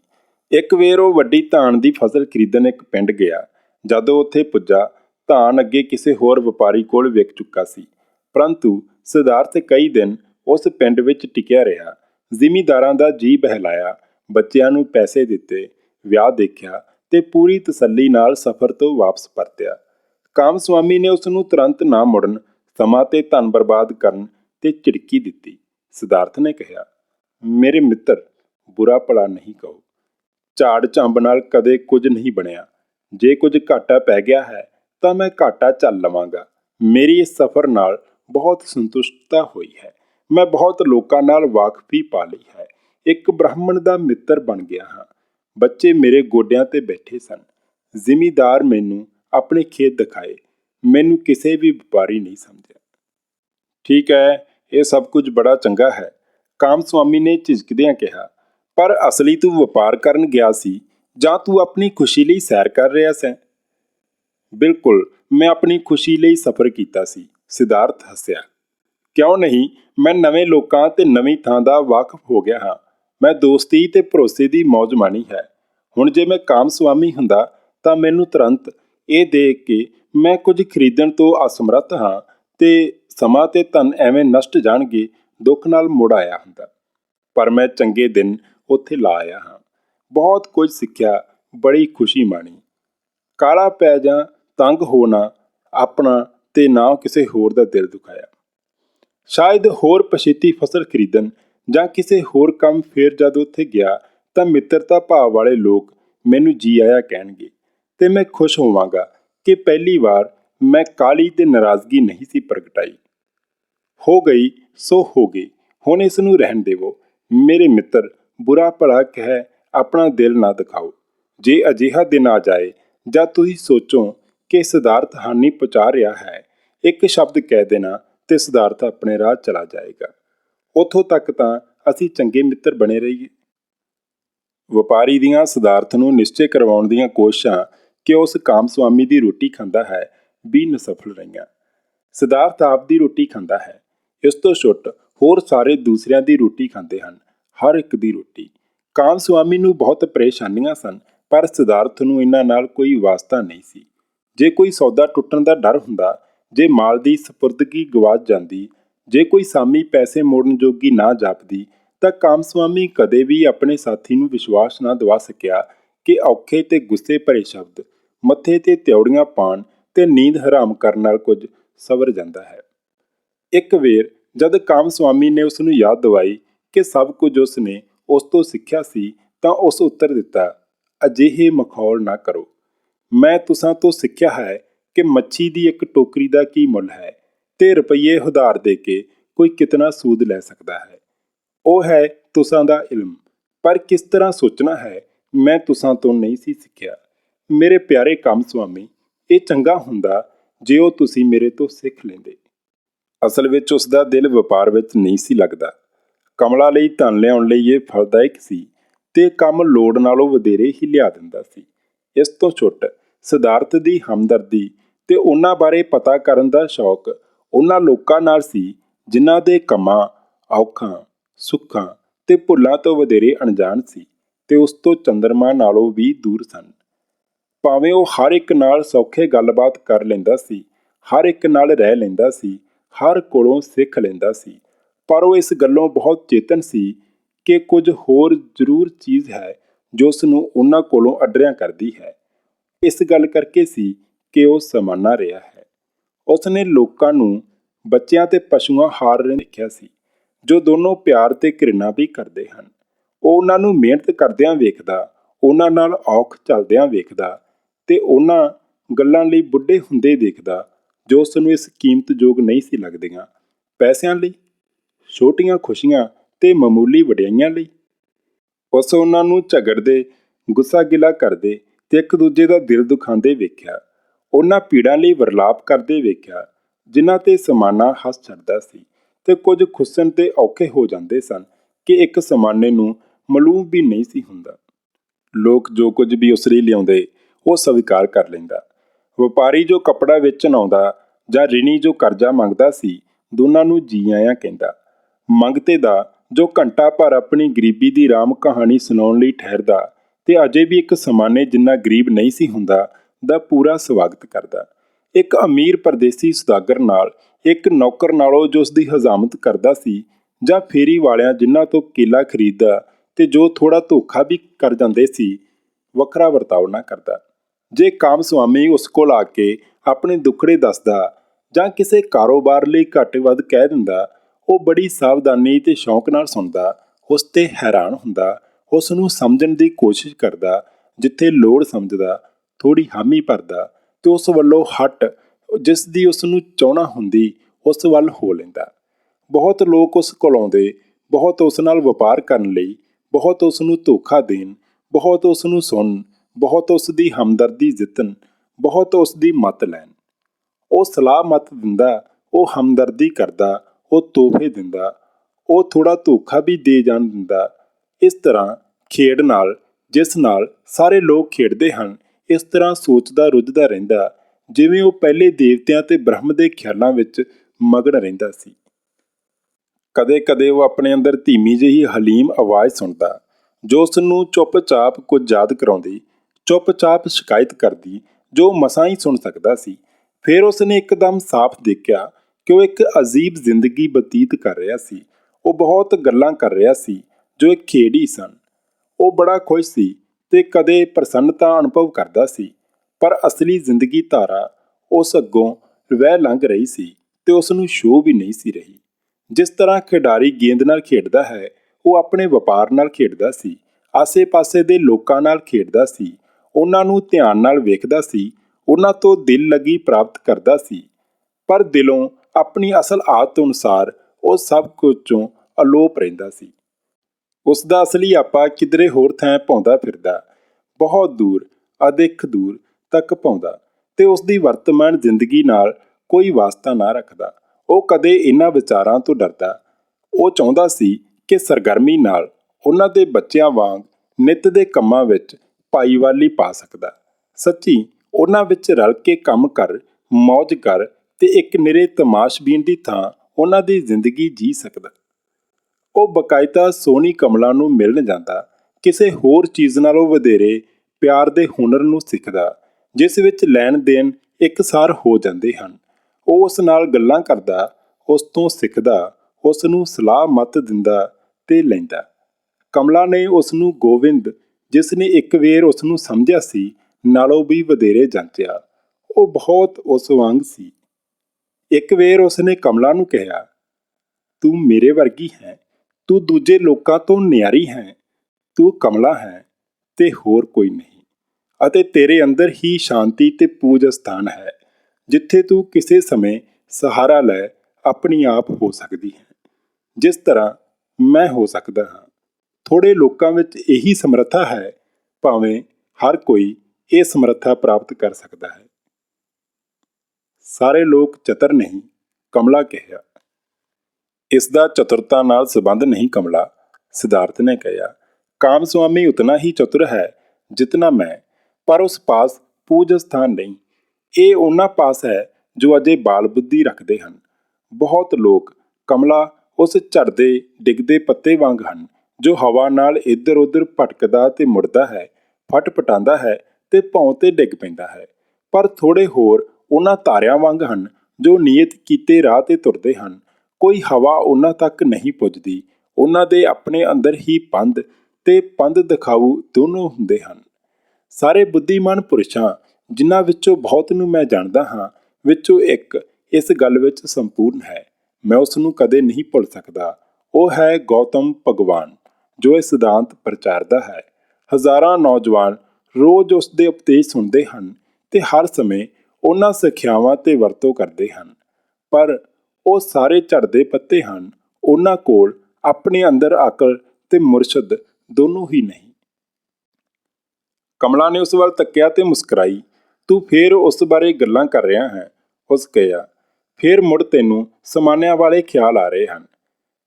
ਇੱਕ ਵੇਰ ਉਹ ਵੱਡੀ ਧਾਨ ਦੀ ਫਸਲ ਖਰੀਦਣ ਇੱਕ ਪਿੰਡ ਗਿਆ ਜਦੋਂ ਉੱਥੇ ਪੁੱਜਾ ਧਾਨ ਅੱਗੇ ਕਿਸੇ ਹੋਰ ਵਪਾਰੀ ਕੋਲ ਵਿਕ ਚੁੱਕਾ ਸੀ। ਪਰੰਤੂ ਸਿਧਾਰਥ ਕਈ ਦਿਨ ਉਸ ਪਿੰਡ ਵਿੱਚ ਟਿਕਿਆ ਰਿਹਾ। ਜ਼ਿਮੀਦਾਰਾਂ ਦਾ ਜੀ ਬਹਿਲਾਇਆ। ਬੱਚਿਆਂ ਨੂੰ ਪੈਸੇ ਦਿੱਤੇ, ਵਿਆਹ ਦੇਖਿਆ ਤੇ ਪੂਰੀ ਤਸੱਲੀ ਨਾਲ ਸਫ਼ਰ ਤੋਂ ਵਾਪਸ ਪਰਤਿਆ। ਕਾਮ ਸੁਆਮੀ ਨੇ ਉਸ ਨੂੰ ਤੁਰੰਤ ਨਾ ਮੁੜਨ, ਸਮਾਂ ਤੇ ਧਨ ਬਰਬਾਦ ਕਰਨ ਤੇ ਝਿੜਕੀ ਦਿੱਤੀ। ਸਿਧਾਰਥ ਨੇ ਕਿਹਾ, ਮੇਰੇ ਮਿੱਤਰ, ਬੁਰਾ ਭਲਾ ਨਹੀਂ ਕਹੋ। ਝਾੜ ਝੰਬ ਨਾਲ ਕਦੇ ਕੁਝ ਨਹੀਂ ਬਣਿਆ। ਜੇ ਕੁਝ ਘਾਟਾ ਪੈ ਗਿਆ ਹੈ, ਤਾਂ ਮੈਂ ਘਾਟਾ ਚੱਲ ਲਵਾਂਗਾ। ਮੇਰੀ ਇਸ ਸਫ਼ਰ ਨਾਲ ਬਹੁਤ ਸੰਤੁਸ਼ਟਤਾ ਹੋਈ ਹੈ। ਮੈਂ ਬਹੁਤ ਲੋਕਾਂ ਨਾਲ ਵਾਕਫੀ ਪਾ ਲਈ ਹੈ। ਇੱਕ ਬ੍ਰਾਹਮਣ ਦਾ ਮਿੱਤਰ ਬਣ ਗਿਆ ਹਾਂ। ਬੱਚੇ ਮੇਰੇ ਗੋਡਿਆਂ ਤੇ ਬੈਠੇ ਸਨ। ਜ਼ਿਮੀਦਾਰ ਮੈਨੂੰ ਆਪਣੇ ਖੇਤ ਦਿਖਾਏ। ਮੈਨੂੰ ਕਿਸੇ ਵੀ ਵਪਾਰੀ ਨਹੀਂ ਸਮਝਿਆ। ਠੀਕ ਹੈ, ਇਹ ਸਭ ਕੁਝ ਬੜਾ ਚੰਗਾ ਹੈ। ਕਾਮ ਸੁਆਮੀ ਨੇ ਝਿਜਕਦਿਆਂ ਕਿਹਾ, ਪਰ ਅਸਲੀ ਤੂੰ ਵਪਾਰ ਕਰਨ ਗਿਆ ਸੀ ਜਾਂ ਤੂੰ ਆਪਣੀ ਖੁਸ਼ੀ ਲਈ ਸੈਰ ਕਰ ਰਿਹਾ ਸੈਂ? ਬਿਲਕੁਲ, ਮੈਂ ਆਪਣੀ ਖੁਸ਼ੀ ਲਈ ਸਫ਼ਰ ਕੀਤਾ ਸੀ, ਸਿਧਾਰਥ ਹੱਸਿਆ। ਕਿਉਂ ਨਹੀਂ, ਮੈਂ ਨਵੇਂ ਲੋਕਾਂ ਤੇ ਨਵੀਂ ਥਾਂ ਦਾ ਵਾਕਫ ਹੋ ਗਿਆ ਹਾਂ। ਮੈਂ ਦੋਸਤੀ ਤੇ ਭਰੋਸੇ ਦੀ ਮੌਜ ਮਾਣੀ ਹੈ। ਹੁਣ ਜੇ ਮੈਂ ਕਾਮ ਸੁਆਮੀ ਹੁੰਦਾ, ਤਾਂ ਮੈਨੂੰ ਤੁਰੰਤ ਇਹ ਦੇਖ ਕੇ ਮੈਂ ਕੁਝ ਖਰੀਦਣ ਤੋਂ ਅਸਮਰੱਥ ਹਾਂ ਤੇ ਸਮਾਂ ਤੇ ਧਨ ਐਵੇਂ ਨਸ਼ਟ ਜਾਣਗੇ, ਦੁੱਖ ਨਾਲ ਮੁੜ ਆਇਆ ਹੁੰਦਾ। ਪਰ ਮੈਂ ਚੰਗੇ ਦਿਨ ਉੱਥੇ ਲਾ ਆਇਆ ਹਾਂ। ਬਹੁਤ ਕੁਝ ਸਿੱਖਿਆ, ਬੜੀ ਖੁਸ਼ੀ ਮਾਣੀ। ਕਾਲਾ ਪੈ ਜਾਂ ਤੰਗ ਹੋਣਾ ਆਪਣਾ ਤੇ ਨਾ ਕਿਸੇ ਹੋਰ ਦਾ ਦਿਲ ਦੁਖਾਇਆ। ਸ਼ਾਇਦ ਹੋਰ ਪਛੇਤੀ ਫਸਲ ਖਰੀਦਣ ਜਾਂ ਕਿਸੇ ਹੋਰ ਕੰਮ ਫੇਰ ਜਦ ਉੱਥੇ ਗਿਆ, ਤਾਂ ਮਿੱਤਰਤਾ ਭਾਵ ਵਾਲੇ ਲੋਕ ਮੈਨੂੰ ਜੀ ਆਇਆ ਕਹਿਣਗੇ, ਤੇ ਮੈਂ ਖੁਸ਼ ਹੋਵਾਂਗਾ ਕਿ ਪਹਿਲੀ ਵਾਰ ਮੈਂ ਕਾਲੀ ਤੇ ਨਾਰਾਜ਼ਗੀ ਨਹੀਂ ਸੀ ਪ੍ਰਗਟਾਈ। ਹੋ ਗਈ, ਸੋ ਹੋ ਗਈ ਹੁਣ ਇਸ ਨੂੰ ਰਹਿਣ ਦੇਵੋ। ਮੇਰੇ ਮਿੱਤਰ, ਬੁਰਾ ਭਲਾ ਕਹਿ ਆਪਣਾ ਦਿਲ ਨਾ ਦਿਖਾਓ। ਜੇ ਅਜਿਹਾ ਦਿਨ ਆ ਜਾਏ ਜਾਂ ਤੁਸੀਂ ਸੋਚੋ ਕਿ ਸਿਧਾਰਥ ਹਾਨੀ ਪਹੁੰਚਾ ਰਿਹਾ ਹੈ, ਇੱਕ ਸ਼ਬਦ ਕਹਿ ਦੇਣਾ ਤੇ ਸਿਧਾਰਥ ਆਪਣੇ ਰਾਹ ਚਲਾ ਜਾਏਗਾ। ਉਥੋਂ ਤੱਕ ਤਾਂ ਅਸੀਂ ਚੰਗੇ ਮਿੱਤਰ ਬਣੇ ਰਹੀਏ। ਵਪਾਰੀ ਦੀਆਂ ਸਿਧਾਰਥ ਨੂੰ ਨਿਸ਼ਚੈ ਕਰਵਾਉਣ ਦੀਆਂ ਕੋਸ਼ਿਸ਼ਾਂ ਕਿ ਉਸ ਕਾਮ ਸੁਆਮੀ ਦੀ ਰੋਟੀ ਖਾਂਦਾ ਹੈ, ਵੀ ਨਸਫਲ ਰਹੀਆਂ। ਸਿਧਾਰਥ ਆਪ ਦੀ ਰੋਟੀ ਖਾਂਦਾ ਹੈ, ਇਸ ਤੋਂ ਛੁੱਟ ਹੋਰ ਸਾਰੇ ਦੂਸਰਿਆਂ ਦੀ ਰੋਟੀ ਖਾਂਦੇ ਹਨ, ਹਰ ਇੱਕ ਦੀ ਰੋਟੀ। ਕਾਮ ਸੁਆਮੀ ਨੂੰ ਬਹੁਤ ਪਰੇਸ਼ਾਨੀਆਂ ਸਨ, ਪਰ ਸਿਧਾਰਥ ਨੂੰ ਇਹਨਾਂ ਨਾਲ ਕੋਈ ਵਾਸਤਾ ਨਹੀਂ ਸੀ। ਜੇ ਕੋਈ ਸੌਦਾ ਟੁੱਟਣ ਦਾ ਡਰ ਹੁੰਦਾ, ਜੇ ਮਾਲ ਦੀ ਸਪੁਰਦਗੀ ਗਵਾਚ ਜਾਂਦੀ, ਜੇ ਕੋਈ ਸਾਮੀ ਪੈਸੇ ਮੋੜਨ ਜੋਗੀ ਨਾ ਜਾਪਦੀ, ਤਾਂ ਕਾਮਸਵਾਮੀ ਕਦੇ ਵੀ ਆਪਣੇ ਸਾਥੀ ਨੂੰ ਵਿਸ਼ਵਾਸ ਨਾ ਦਿਵਾ ਸਕਿਆ ਕਿ ਔਖੇ ਤੇ ਗੁੱਸੇ ਭਰੇ ਸ਼ਬਦ, ਮੱਥੇ ਤੇ ਤਿਉੜੀਆਂ ਪਾਣ ਤੇ ਨੀਂਦ ਹਰਾਮ ਕਰਨ ਨਾਲ ਕੁਝ ਸਵਰ ਜਾਂਦਾ ਹੈ। ਇੱਕ ਵੇਰ ਜਦ ਕਾਮਸਵਾਮੀ ਨੇ ਉਸ ਨੂੰ ਯਾਦ ਦਿਵਾਈ ਕਿ ਸਭ ਕੁਝ ਉਸ ਨੇ ਉਸ ਤੋਂ ਸਿੱਖਿਆ ਸੀ ਤਾਂ ਉਸ ਉੱਤਰ ਦਿੱਤਾ, ਅਜਿਹੇ ਮਖੌਲ ਨਾ ਕਰੋ। ਮੈਂ ਤੁਸਾਂ ਤੋਂ ਸਿੱਖਿਆ ਹੈ ਕਿ ਮੱਛੀ ਦੀ ਇੱਕ ਟੋਕਰੀ ਦਾ ਕੀ ਮੁੱਲ ਹੈ ਤੇ ਰੁਪਈਏ ਉਧਾਰ ਦੇ ਕੇ ਕੋਈ ਕਿਤਨਾ ਸੂਦ ਲੈ ਸਕਦਾ ਹੈ। ਉਹ ਹੈ ਤੁਸਾਂ ਦਾ ਇਲਮ। ਪਰ ਕਿਸ ਤਰ੍ਹਾਂ ਸੋਚਣਾ ਹੈ, ਮੈਂ ਤੁਸਾਂ ਤੋਂ ਨਹੀਂ ਸੀ ਸਿੱਖਿਆ। ਮੇਰੇ ਪਿਆਰੇ ਕੰਮ ਸੁਆਮੀ, ਇਹ ਚੰਗਾ ਹੁੰਦਾ ਜੇ ਉਹ ਤੁਸੀਂ ਮੇਰੇ ਤੋਂ ਸਿੱਖ ਲੈਂਦੇ। ਅਸਲ ਵਿੱਚ ਉਸ ਦਾ ਦਿਲ ਵਪਾਰ ਵਿੱਚ ਨਹੀਂ ਸੀ ਲੱਗਦਾ। ਕਮਲਾ ਲਈ ਧਨ ਲਿਆਉਣ ਲਈ ਇਹ ਫਲਦਾਇਕ ਸੀ ਤੇ ਕੰਮ ਲੋੜ ਨਾਲੋਂ ਵਧੇਰੇ ਹੀ ਲਿਆ ਦਿੰਦਾ ਸੀ। ਇਸ ਤੋਂ ਛੁੱਟ ਸਿਧਾਰਥ ਦੀ ਹਮਦਰਦੀ ਤੇ ਉਹਨਾਂ ਬਾਰੇ ਪਤਾ ਕਰਨ ਦਾ ਸ਼ੌਕ ਉਹਨਾਂ ਲੋਕਾਂ ਨਾਲ ਸੀ ਜਿਨ੍ਹਾਂ ਦੇ ਕੰਮਾਂ, ਔਖਾਂ, ਸੁੱਖਾਂ ਤੇ ਭੁੱਲਾਂ ਤੋਂ ਵਧੇਰੇ ਅਣਜਾਣ ਸੀ ਤੇ ਉਸ ਤੋਂ ਚੰਦਰਮਾ ਨਾਲੋਂ ਵੀ ਦੂਰ ਸਨ। ਭਾਵੇਂ ਉਹ ਹਰ ਇੱਕ ਨਾਲ ਸੌਖੇ ਗੱਲਬਾਤ ਕਰ ਲੈਂਦਾ ਸੀ, ਹਰ ਇੱਕ ਨਾਲ ਰਹਿ ਲੈਂਦਾ ਸੀ, ਹਰ ਕੋਲੋਂ ਸਿੱਖ ਲੈਂਦਾ ਸੀ ਪਰ ਉਹ ਇਸ ਗੱਲੋਂ ਬਹੁਤ ਚੇਤਨ ਸੀ ਕਿ ਕੁਝ ਹੋਰ ਜ਼ਰੂਰ ਚੀਜ਼ ਹੈ ਜੋ ਉਸ ਨੂੰ ਉਹਨਾਂ ਕੋਲੋਂ ਅਡਰਿਆਂ ਕਰਦੀ ਹੈ। ਇਸ ਗੱਲ ਕਰਕੇ ਸੀ ਕਿ ਉਹ ਸਮਾਨਾ ਰਿਹਾ ਹੈ। ਉਸ ਨੇ ਲੋਕਾਂ ਨੂੰ ਬੱਚਿਆਂ ਤੇ ਪਸ਼ੂਆਂ ਹਾਰ ਰਹੇ ਦੇਖਿਆ ਸੀ, ਜੋ ਦੋਨੋਂ ਪਿਆਰ ਤੇ ਘਿਰਣਾ ਵੀ ਕਰਦੇ ਹਨ। ਉਹ ਉਹਨਾਂ ਨੂੰ ਮਿਹਨਤ ਕਰਦਿਆਂ ਵੇਖਦਾ, ਉਹਨਾਂ ਨਾਲ ਔਖ ਚੱਲਦਿਆਂ ਵੇਖਦਾ ਤੇ ਉਹਨਾਂ ਗੱਲਾਂ ਲਈ ਬੁੱਢੇ ਹੁੰਦੇ ਦੇਖਦਾ ਜੋ ਉਸ ਨੂੰ ਇਸ ਕੀਮਤਯੋਗ ਨਹੀਂ ਸੀ ਲੱਗਦੀਆਂ। ਪੈਸਿਆਂ ਲਈ ਛੋਟੀਆਂ ਖੁਸ਼ੀਆਂ ਤੇ ਮਾਮੂਲੀ ਵਡਿਆਈਆਂ ਲਈ। ਉਸ ਉਹਨਾਂ ਨੂੰ ਝਗੜਦੇ ਗੁੱਸਾ ਗਿਲਾ ਕਰਦੇ ਤੇ ਇੱਕ ਦੂਜੇ ਦਾ ਦਿਲ ਦੁਖਾਉਂਦੇ ਵੇਖਿਆ। ਉਹਨਾਂ ਪੀੜਾਂ ਲਈ ਵਰਲਾਪ ਕਰਦੇ ਵੇਖਿਆ, ਜਿਨ੍ਹਾਂ ਤੇ ਸਮਾਨਾ ਹੱਸ ਛੱਡਦਾ ਸੀ ਤੇ ਕੁਝ ਖੁੱਸਣ ਤੇ ਔਖੇ ਹੋ ਜਾਂਦੇ ਸਨ ਕਿ ਇੱਕ ਸਮਾਨੇ ਨੂੰ ਮਲੂਮ ਵੀ ਨਹੀਂ ਸੀ ਹੁੰਦਾ। ਲੋਕ ਜੋ ਕੁਝ ਵੀ ਉਸ ਲਈ ਲਿਆਉਂਦੇ, ਉਹ ਸਵੀਕਾਰ ਕਰ ਲੈਂਦਾ। ਵਪਾਰੀ ਜੋ ਕੱਪੜਾ ਵੇਚਣ ਆਉਂਦਾ ਜਾਂ ਰਿਣੀ ਜੋ ਕਰਜ਼ਾ ਮੰਗਦਾ ਸੀ, ਦੋਨਾਂ ਨੂੰ ਜੀ ਆਇਆਂ ਕਹਿੰਦਾ ਮੰਗਤੇ ਦਾ, ਜੋ ਘੰਟਾ ਭਰ ਆਪਣੀ ਗਰੀਬੀ ਦੀ ਰਾਮ ਕਹਾਣੀ ਸੁਣਾਉਣ ਲਈ ਠਹਿਰਦਾ ਤੇ ਅਜੇ ਵੀ ਇੱਕ ਸਮਾਨੇ ਜਿੰਨਾ ਗਰੀਬ ਨਹੀਂ ਸੀ ਹੁੰਦਾ, ਦਾ ਪੂਰਾ ਸਵਾਗਤ ਕਰਦਾ। ਇੱਕ ਅਮੀਰ ਪਰਦੇਸੀ ਸੁਦਾਗਰ ਨਾਲ, ਇੱਕ ਨੌਕਰ ਨਾਲੋਂ ਜੋ ਉਸ ਦੀ ਹਜ਼ਾਮਤ ਕਰਦਾ ਸੀ, ਜਾਂ ਫੇਰੀ ਵਾਲਿਆਂ ਜਿਨ੍ਹਾਂ ਤੋਂ ਕੇਲਾ ਖਰੀਦਦਾ ਤੇ ਜੋ ਥੋੜਾ ਧੋਖਾ ਵੀ ਕਰ ਜਾਂਦੇ ਸੀ, ਵੱਖਰਾ ਵਰਤਾਓ ਨਾ ਕਰਦਾ। ਜੇ ਕਾਮ ਸੁਆਮੀ ਉਸ ਕੋਲ ਆ ਕੇ ਆਪਣੇ ਦੁੱਖੜੇ ਦੱਸਦਾ ਜਾਂ ਕਿਸੇ ਕਾਰੋਬਾਰ ਲਈ ਘੱਟ ਵੱਧ ਕਹਿ ਦਿੰਦਾ ਉਹ ਬੜੀ ਸਾਵਧਾਨੀ ਤੇ ਸ਼ੌਂਕ ਨਾਲ ਸੁਣਦਾ, ਉਸ ਤੇ ਹੈਰਾਨ ਹੁੰਦਾ, ਉਸ ਨੂੰ ਸਮਝਣ ਦੀ ਕੋਸ਼ਿਸ਼ ਕਰਦਾ, ਜਿੱਥੇ ਲੋੜ ਸਮਝਦਾ ਥੋੜੀ ਹਾਮੀ ਭਰਦਾ ਤੇ ਉਸ ਵੱਲੋਂ ਹਟ, ਜਿਸ ਦੀ ਉਸ ਨੂੰ ਚਾਹਣਾ ਹੁੰਦੀ, ਉਸ ਵੱਲ ਹੋ ਲੈਂਦਾ। ਬਹੁਤ ਲੋਕ ਉਸ ਕੋਲ ਆਉਂਦੇ, ਬਹੁਤ ਉਸ ਨਾਲ ਵਪਾਰ ਕਰਨ ਲਈ, ਬਹੁਤ ਉਸ ਨੂੰ ਧੋਖਾ ਦੇਣ, ਬਹੁਤ ਉਸ ਨੂੰ ਸੁਣ, ਬਹੁਤ ਉਸ ਦੀ ਹਮਦਰਦੀ ਜਿੱਤਣ, ਬਹੁਤ ਉਸ ਦੀ ਮਤ ਲੈਣ। ਉਹ ਸਲਾਹ ਮਤ ਦਿੰਦਾ, ਉਹ ਹਮਦਰਦੀ ਕਰਦਾ ਉਹ ਤੋਹਫੇ ਦਿੰਦਾ, ਉਹ ਥੋੜਾ ਧੋਖਾ ਵੀ ਦੇ ਜਾਣ ਦਿੰਦਾ। ਇਸ ਤਰ੍ਹਾਂ ਖੇਡ ਨਾਲ, ਜਿਸ ਨਾਲ ਸਾਰੇ ਲੋਕ ਖੇਡਦੇ ਹਨ, ਇਸ ਤਰ੍ਹਾਂ ਸੋਚਦਾ ਰੁੱਝਦਾ ਰਹਿੰਦਾ। ਜਿਵੇਂ ਉਹ ਪਹਿਲੇ ਦੇਵਤਿਆਂ ਤੇ ਬ੍ਰਹਮ ਦੇ ਖਿਆਲਾਂ ਵਿੱਚ ਮਗਨ ਰਹਿੰਦਾ ਸੀ। ਕਦੇ-ਕਦੇ ਉਹ ਆਪਣੇ ਅੰਦਰ ਧੀਮੀ ਜਿਹੀ ਹਲੀਮ ਆਵਾਜ਼ ਸੁਣਦਾ, ਜੋ ਉਸ ਨੂੰ ਚੁੱਪਚਾਪ ਕੁਝ ਯਾਦ ਕਰਾਉਂਦੀ, ਚੁੱਪਚਾਪ ਸ਼ਿਕਾਇਤ ਕਰਦੀ, ਜੋ ਮਸਾਂ ਹੀ ਸੁਣ ਸਕਦਾ ਸੀ। ਫਿਰ ਉਸਨੇ ਇੱਕਦਮ ਸਾਫ਼ ਦੇਖਿਆ ਕਿ ਉਹ ਇੱਕ ਅਜੀਬ ਜ਼ਿੰਦਗੀ ਬਤੀਤ ਕਰ ਰਿਹਾ ਸੀ? ਉਹ ਬਹੁਤ ਗੱਲਾਂ ਕਰ ਰਿਹਾ ਸੀ, ਜੋ ਇੱਕ ਖੇੜੀ ਸਨ। ਉਹ ਬੜਾ ਖੁਸ਼ ਸੀ ਤੇ ਕਦੇ ਪ੍ਰਸੰਨਤਾ ਅਨੁਭਵ ਕਰਦਾ ਸੀ, ਪਰ ਅਸਲੀ ਜ਼ਿੰਦਗੀ ਧਾਰਾ ਉਸ ਅੱਗੋਂ ਵਹਿ ਲੰਘ ਰਹੀ ਸੀ ਤੇ ਉਸ ਨੂੰ ਸ਼ੋਅ ਵੀ ਨਹੀਂ ਸੀ ਰਹੀ। ਜਿਸ ਤਰ੍ਹਾਂ ਖਿਡਾਰੀ ਗੇਂਦ ਨਾਲ ਖੇਡਦਾ ਹੈ, ਉਹ ਆਪਣੇ ਵਪਾਰ ਨਾਲ ਖੇਡਦਾ ਸੀ, ਆਸੇ-ਪਾਸੇ ਦੇ ਲੋਕਾਂ ਨਾਲ ਖੇਡਦਾ ਸੀ, ਉਹਨਾਂ ਨੂੰ ਧਿਆਨ ਨਾਲ ਵੇਖਦਾ ਸੀ, ਉਹਨਾਂ ਤੋਂ ਦਿਲ ਲੱਗੀ ਪ੍ਰਾਪਤ ਕਰਦਾ ਸੀ। ਪਰ ਦਿਲੋਂ ਆਪਣੀ ਅਸਲ ਆਦਤ ਅਨੁਸਾਰ ਉਹ ਸਭ ਕੁਝ ਚੋਂ ਅਲੋਪ ਰਹਿੰਦਾ ਸੀ। ਉਸ ਦਾ ਅਸਲੀ ਆਪਾ ਕਿਧਰੇ ਹੋਰ ਥਾਂ ਪਾਉਂਦਾ ਫਿਰਦਾ, ਬਹੁਤ ਦੂਰ ਅਦਿੱਖ ਦੂਰ ਤੱਕ ਪਾਉਂਦਾ ਤੇ ਉਸ ਦੀ ਵਰਤਮਾਨ ਜ਼ਿੰਦਗੀ ਨਾਲ ਕੋਈ ਵਾਸਤਾ ਨਾ ਰੱਖਦਾ। ਉਹ ਕਦੇ ਇਹਨਾਂ ਵਿਚਾਰਾਂ ਤੋਂ ਡਰਦਾ। ਉਹ ਚਾਹੁੰਦਾ ਸੀ ਕਿ ਸਰਗਰਮੀ ਨਾਲ ਉਹਨਾਂ ਦੇ ਬੱਚਿਆਂ ਵਾਂਗ ਨਿੱਤ ਦੇ ਕੰਮਾਂ ਵਿੱਚ ਭਾਈਵਾਲੀ ਪਾ ਸਕਦਾ। ਸੱਚੀ, ਉਹਨਾਂ ਵਿੱਚ ਰਲ ਕੇ ਕੰਮ ਕਰ ਮौज ਕਰ ਤੇ ਇੱਕ ਨਿਰੇ ਤਮਾਸ਼ਬੀਨ ਦੀ ਥਾਂ ਉਹਨਾਂ ਦੀ ਜ਼ਿੰਦਗੀ ਜੀ ਸਕਦਾ। ਉਹ ਬਕਾਇਦਾ ਸੋਹਣੀ ਕਮਲਾ ਨੂੰ ਮਿਲਣ ਜਾਂਦਾ, ਕਿਸੇ ਹੋਰ ਚੀਜ਼ ਨਾਲੋਂ ਵਧੇਰੇ ਪਿਆਰ ਦੇ ਹੁਨਰ ਨੂੰ ਸਿੱਖਦਾ, ਜਿਸ ਵਿੱਚ ਲੈਣ ਦੇਣ ਇੱਕਸਾਰ ਹੋ ਜਾਂਦੇ ਹਨ। ਉਹ ਉਸ ਨਾਲ ਗੱਲਾਂ ਕਰਦਾ, ਉਸ ਤੋਂ ਸਿੱਖਦਾ, ਉਸ ਨੂੰ ਸਲਾਹ ਮਤ ਦਿੰਦਾ ਤੇ ਲੈਂਦਾ। ਕਮਲਾ ਨੇ ਉਸ ਨੂੰ ਗੋਵਿੰਦ, ਜਿਸ ਨੇ ਇੱਕ ਵੇਰ ਉਸ ਨੂੰ ਸਮਝਿਆ ਸੀ, ਨਾਲੋਂ ਵੀ ਵਧੇਰੇ ਜਾਂਚਿਆ। ਉਹ ਬਹੁਤ ਉਸ ਵਾਂਗ ਸੀ। ਇੱਕ ਵੇਰ ਉਸਨੇ ਕਮਲਾ ਨੂੰ ਕਿਹਾ, ਤੂੰ ਮੇਰੇ ਵਰਗੀ ਹੈ, ਤੂੰ ਦੂਜੇ ਲੋਕਾਂ ਤੋਂ ਨਿਆਰੀ ਹੈ, ਤੂੰ ਕਮਲਾ ਹੈ ਤੇ ਹੋਰ ਕੋਈ ਨਹੀਂ, ਅਤੇ ਤੇਰੇ ਅੰਦਰ ਹੀ ਸ਼ਾਂਤੀ ਤੇ ਪੂਜ ਸਥਾਨ ਹੈ, ਜਿੱਥੇ ਤੂੰ ਕਿਸੇ ਸਮੇਂ ਸਹਾਰਾ ਲੈ ਆਪਣੀ ਆਪ ਹੋ ਸਕਦੀ ਹੈ। ਜਿਸ ਤਰ੍ਹਾਂ ਮੈਂ ਹੋ ਸਕਦਾ ਹਾਂ। ਥੋੜੇ ਲੋਕਾਂ ਵਿੱਚ ਇਹੀ ਸਮਰੱਥਾ ਹੈ, ਭਾਵੇਂ ਹਰ ਕੋਈ ਇਹ ਸਮਰੱਥਾ ਪ੍ਰਾਪਤ ਕਰ ਸਕਦਾ ਹੈ। ਸਾਰੇ ਲੋਕ ਚਤਰ ਨਹੀਂ, ਕਮਲਾ ਕਿਹਾ। ਇਸ ਦਾ ਚਤੁਰਤਾ ਨਾਲ ਸੰਬੰਧ ਨਹੀਂ ਕਮਲਾ, ਸਿਧਾਰਥ ਨੇ ਕਿਹਾ, ਕਾਮ ਸੁਆਮੀ ਉਤਨਾ ਹੀ ਚਤੁਰ ਹੈ ਜਿਤਨਾ ਮੈਂ, ਪਰ ਉਸ ਪਾਸ ਪੂਜ ਸਥਾਨ ਨਹੀਂ। ਇਹ ਉਹਨਾਂ ਪਾਸ ਹੈ ਜੋ ਅਜੇ ਬਾਲ ਬੁੱਧੀ ਰੱਖਦੇ ਹਨ। ਬਹੁਤ ਲੋਕ ਕਮਲਾ ਉਸ ਝੜਦੇ, ਡਿੱਗਦੇ ਪੱਤੇ ਵਾਂਗ ਹਨ, ਜੋ ਹਵਾ ਨਾਲ ਇੱਧਰ ਉੱਧਰ ਭਟਕਦਾ ਤੇ ਮੁੜਦਾ ਹੈ ਫਟ ਫਟਫਟਾਉਂਦਾ ਹੈ ਤੇ ਭੌਂ ਤੇ ਡਿੱਗ ਪੈਂਦਾ ਹੈ। ਪਰ ਥੋੜੇ ਹੋਰ ਉਹਨਾਂ ਤਾਰਿਆਂ ਵਾਂਗ ਹਨ, ਜੋ ਨਿਯਤ ਕੀਤੇ ਰਾਹ ਤੇ ਤੁਰਦੇ ਹਨ। ਕੋਈ ਹਵਾ ਉਹਨਾਂ ਤੱਕ ਨਹੀਂ ਪੁੱਜਦੀ। ਉਹਨਾਂ ਦੇ ਆਪਣੇ ਅੰਦਰ ਹੀ ਪੰਧ ਤੇ ਪੰਧ ਦਿਖਾਊ ਦੋਨੋਂ ਹੁੰਦੇ ਹਨ। ਸਾਰੇ ਬੁੱਧੀਮਾਨ ਪੁਰਸ਼ਾਂ, ਜਿਨ੍ਹਾਂ ਵਿੱਚੋਂ ਬਹੁਤ ਨੂੰ ਮੈਂ ਜਾਣਦਾ ਹਾਂ, ਵਿੱਚੋਂ ਇੱਕ ਇਸ ਗੱਲ ਵਿੱਚ ਸੰਪੂਰਨ ਹੈ। ਮੈਂ ਉਸ ਨੂੰ ਕਦੇ ਨਹੀਂ ਭੁੱਲ ਸਕਦਾ। ਉਹ ਹੈ ਗੌਤਮ ਭਗਵਾਨ, ਜੋ ਇਹ ਸਿਧਾਂਤ ਪ੍ਰਚਾਰਦਾ ਹੈ। ਹਜ਼ਾਰਾਂ ਨੌਜਵਾਨ ਰੋਜ਼ ਉਸ ਦੇ ਉਪਦੇਸ਼ ਸੁਣਦੇ ਹਨ ਤੇ ਹਰ ਸਮੇਂ ਉਹਨਾਂ ਸਿੱਖਿਆਵਾਂ ਤੇ ਵਰਤੋਂ ਕਰਦੇ ਹਨ, ਪਰ ਉਹ ਸਾਰੇ ਝੜਦੇ ਪੱਤੇ ਹਨ। ਉਹਨਾਂ ਕੋਲ ਆਪਣੇ ਅੰਦਰ ਅਕਲ ਤੇ ਮੁਰਸ਼ਦ ਦੋਨੋਂ ਹੀ ਨਹੀਂ। ਕਮਲਾ ਨੇ ਉਸ ਵੱਲ ਤੱਕਿਆ ਤੇ ਮੁਸਕਰਾਈ। ਤੂੰ ਫੇਰ ਉਸ ਬਾਰੇ ਗੱਲਾਂ ਕਰ ਰਿਹਾ ਹੈ, ਉਸ ਕਿਹਾ। ਫੇਰ ਮੁੜ ਤੈਨੂੰ ਸਮਾਨਿਆਂ ਵਾਲੇ ਖਿਆਲ ਆ ਰਹੇ ਹਨ।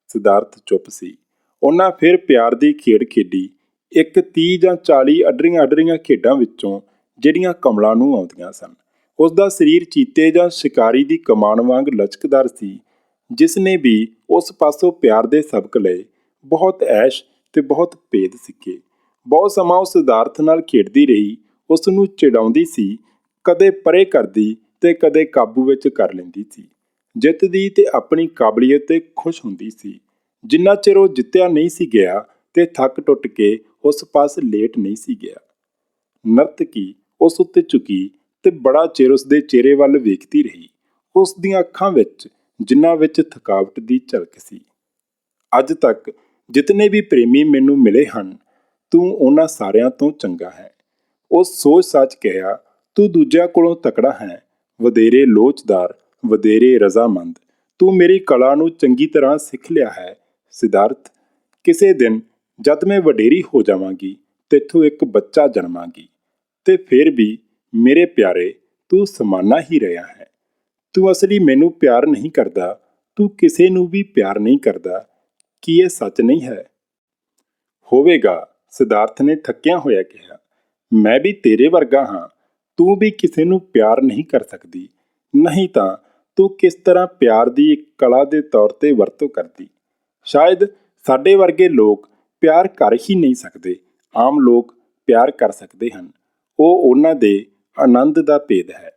ਸਿਧਾਰਥ ਚੁੱਪ ਸੀ। ਉਹਨਾਂ ਫਿਰ ਪਿਆਰ ਦੀ ਖੇਡ ਖੇਡੀ। ਇੱਕ 30 ਜਾਂ 40 ਅਡਰੀਆਂ ਅਡਰੀਆਂ ਖੇਡਾਂ ਵਿੱਚੋਂ ਜਿਹੜੀਆਂ ਕਮਲਾ ਨੂੰ ਆਉਂਦੀਆਂ ਸਨ। ਉਸ ਦਾ ਸਰੀਰ ਚੀਤੇ ਜਾਂ ਸ਼ਿਕਾਰੀ ਦੀ ਕਮਾਨ ਵਾਂਗ ਲਚਕਦਾਰ ਸੀ ਜਿਸ ਨੇ ਵੀ ਉਸ ਪਾਸੋਂ ਪਿਆਰ ਦੇ ਸਬਕ ਲਏ, ਬਹੁਤ ਐਸ਼ ਤੇ ਬਹੁਤ ਭੇਦ ਸਿੱਖੇ ਬਹੁਤ ਸਮਾਂ ਉਸ ਸਿਧਾਰਥ ਨਾਲ ਖੇਡਦੀ ਰਹੀ ਉਸ ਨੂੰ ਚਿੜਾਉਂਦੀ ਸੀ, ਕਦੇ ਪਰੇ ਕਰਦੀ ਤੇ ਕਦੇ ਕਾਬੂ ਵਿੱਚ ਕਰ ਲੈਂਦੀ ਸੀ। ਜਿੱਤਦੀ ਤੇ ਆਪਣੀ ਕਾਬਲੀਅਤ ਤੇ ਖੁਸ਼ ਹੁੰਦੀ ਸੀ। ਜਿੰਨਾ ਚਿਰ ਉਹ ਜਿੱਤਿਆ ਨਹੀਂ ਸੀ ਗਿਆ ਤੇ ਥੱਕ ਟੁੱਟ ਕੇ ਉਸ ਪਾਸ ਲੇਟ ਨਹੀਂ ਸੀ ਗਿਆ। ਨਰਤਕੀ ਉਸ ਉੱਤੇ ਝੁਕੀ ਤੇ ਬੜਾ ਚਿਰ ਉਸ ਦੇ ਚਿਹਰੇ ਵੱਲ ਵੇਖਦੀ ਰਹੀ। ਉਸ ਦੀਆਂ ਅੱਖਾਂ ਵਿੱਚ, ਜਿਨ੍ਹਾਂ ਵਿੱਚ ਥਕਾਵਟ ਦੀ ਝਲਕ ਸੀ। ਅੱਜ ਤੱਕ ਜਿਤਨੇ ਵੀ ਪ੍ਰੇਮੀ ਮੈਨੂੰ ਮਿਲੇ ਹਨ, ਤੂੰ ਉਹਨਾਂ ਸਾਰਿਆਂ ਤੋਂ ਚੰਗਾ ਹੈ। ਉਹ ਸੋਚ ਸੱਚ ਕਿਹਾ, ਤੂੰ ਦੂਜਿਆਂ ਕੋਲੋਂ ਤਕੜਾ ਹੈ। ਵਧੇਰੇ ਲੋਚਦਾਰ, ਵਧੇਰੇ ਰਜ਼ਾਮੰਦ। ਤੂੰ ਮੇਰੀ ਕਲਾ ਨੂੰ ਚੰਗੀ ਤਰ੍ਹਾਂ ਸਿੱਖ ਲਿਆ ਹੈ। ਸਿਧਾਰਥ, ਕਿਸੇ ਦਿਨ ਜਦ ਮੈਂ ਵਡੇਰੀ ਹੋ ਜਾਵਾਂਗੀ, ਤੇਥੋਂ ਇੱਕ ਬੱਚਾ ਜਨਮਾਂਗੀ। ਤੇ ਫਿਰ ਵੀ ਮੇਰੇ ਪਿਆਰੇ, ਤੂੰ ਸਮਾਨਾ ਹੀ ਰਿਹਾ ਹੈ। ਤੂੰ ਅਸਲੀ ਮੈਨੂੰ ਪਿਆਰ ਨਹੀਂ ਕਰਦਾ, ਤੂੰ ਕਿਸੇ ਨੂੰ ਵੀ ਪਿਆਰ ਨਹੀਂ ਕਰਦਾ, ਕੀ ਇਹ ਸੱਚ ਨਹੀਂ ਹੈ? ਹੋਵੇਗਾ, ਸਿਧਾਰਥ ਨੇ ਥੱਕਿਆ ਹੋਇਆ ਕਿਹਾ, ਮੈਂ ਵੀ ਤੇਰੇ ਵਰਗਾ ਹਾਂ, ਤੂੰ ਵੀ ਕਿਸੇ ਨੂੰ ਪਿਆਰ ਨਹੀਂ ਕਰ ਸਕਦੀ। ਨਹੀਂ ਤਾਂ ਤੂੰ ਕਿਸ ਤਰ੍ਹਾਂ ਪਿਆਰ ਦੀ ਇੱਕ ਕਲਾ ਦੇ ਤੌਰ ਤੇ ਵਰਤੋਂ ਕਰਦੀ? ਸ਼ਾਇਦ ਸਾਡੇ ਵਰਗੇ ਲੋਕ ਪਿਆਰ ਕਰ ਹੀ ਨਹੀਂ ਸਕਦੇ, ਆਮ ਲੋਕ ਪਿਆਰ ਕਰ ਸਕਦੇ ਹਨ। ਉਹ ਉਹਨਾਂ ਦੇ ਆਨੰਦ ਦਾ ਭੇਦ ਹੈ।